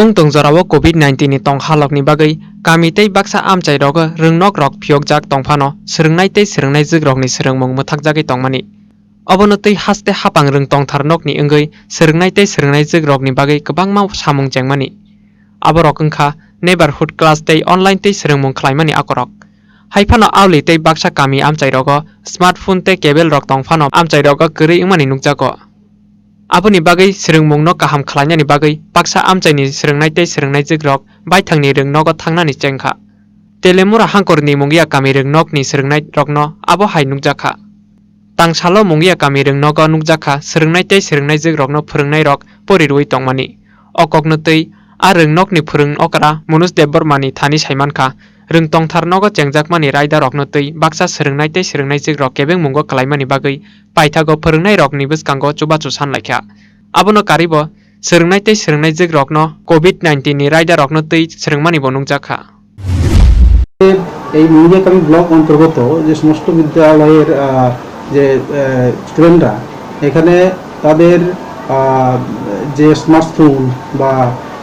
ung tungjarao covid-19 ni tongkhalokni bagui kami tei baksa amchai amchairogo rwngnok rok phiyogjak tongphano swrwngnai tei swrwngnai jwgrokni swrwngmung mwthakjagui tongmani obono tei haste hapang rwng tongtharnokni wngui swrwngnai tei swrwngnai jwgrokni bagui kwbangma samung chengmani aborok wngkha neighborhood class tei online tei swrwngmung khlaimani akorok haifano auli tei baksa kami amchairogo smartphone tei cable rok tongphano amchairogo kwrwi wngmani aboni bagui swrwngmungno kaham khlainani bagui baksa amchaini swrwngnai tei swrwngnai jwgrok baithangni rwngnogo thangnani chengkha telemura hangkorni mungia kami rwngnokni swrwngnai rokno abo hai nukjakha tangsalo mungia kami rwngnogo nukjakha swrwngnai tei swrwngnai jwgrokno phwrwngnai rok porirwui tongmani okokno tei a rwngnokni phwrwng okra munus debormani thani saimankha rwng tongtharnogo chengjakmani raida rokno tei baksa swrwngnai tei swrwngnai jwgrok kebengmungo klaimani bagui paithago phwrwngnai rokni bwskango chubachu sanlaikha abono karibo swrwngnai tei swrwngnai jwgrokno covid-19 ni raida rokno tei swrwngmani bo nukjakha এই Mungiakami block অন্তর্গত যে সমস্ত বিদ্যালয়ের যে স্টুডেন্টরা এখানে তাদের যে স্মার্টফোন বা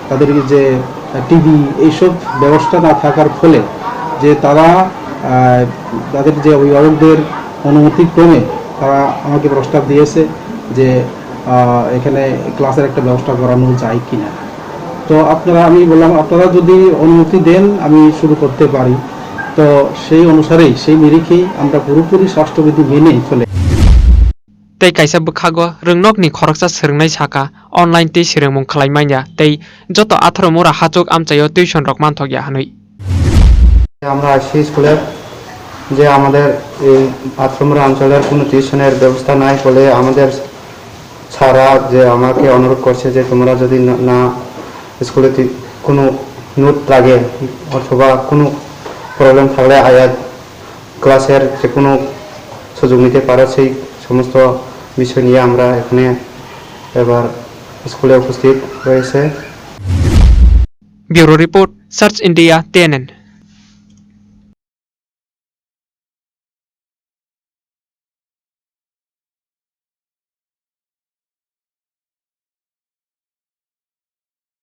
তাদের যে টিভি এইসব ব্যবস্থা না থাকার ফলে যে তারা তাদের যে অভিভাবকদের অনুমতিক্রমে তারা আমাকে প্রস্তাব দিয়েছে যে এখানে ক্লাসের একটা ব্যবস্থা করানো যায় কি না তো আপনারা, আমি বললাম, আপনারা যদি অনুমতি দেন, আমি শুরু করতে পারি। তো সেই অনুসারেই, সেই নিরিখেই আমরা পুরোপুরি স্বাস্থ্যবিধি মেনে চলে। তাই কাইসা বোখাগো রংনকনি খরকচা সেরংনাই সাকা অনলাইন তে সেরংমং খালাইমাইয়া তাই যত আথর মোরা হাচক আমচাইও টিউশন রকমান থগিয়া হানুই। আমরা আসি স্কুলের যে আমাদের এই আশ্রমের অঞ্চলের কোনো টিউশনের ব্যবস্থা নাই বলে আমাদের ছাড়া যে আমাকে অনুরোধ করছে যে তোমরা যদি না- স্কুলে কোনো নোট লাগে অথবা কোনো প্রবলেম থাকলে আয়া ক্লাসের যে কোনো সুযোগ নিতে পারো, সেই সমস্ত বিষয় নিয়ে আমরা এখানে এবার স্কুলে উপস্থিত হয়েছে। bureau report search india tnn